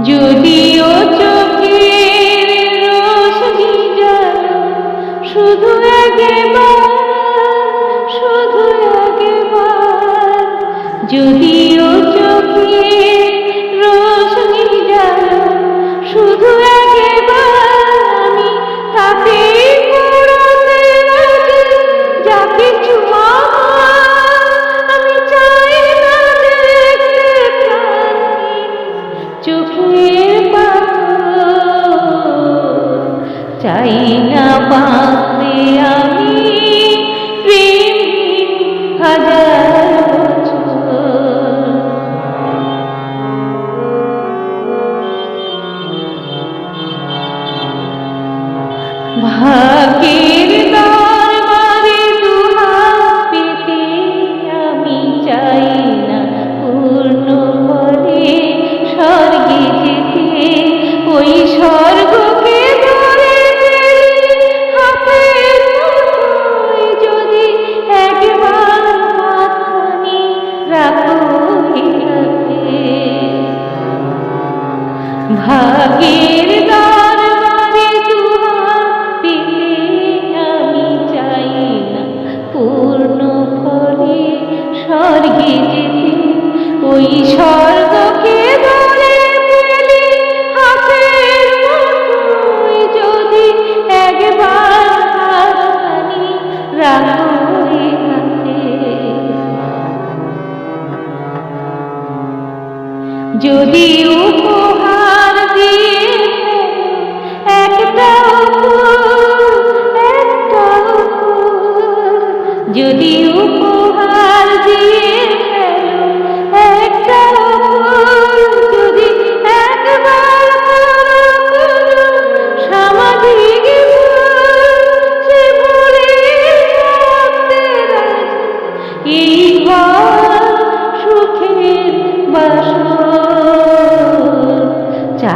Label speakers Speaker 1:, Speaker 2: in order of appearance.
Speaker 1: যদিও চোখের রোশনি জানো শুধু শুধু যদিও চোখের রোশনি শুধু চাই না পাতে আমি। ওই স্বর্গকে একবার যদি উপহার দিয়ে একটা একটা যদি উপহার দিয়ে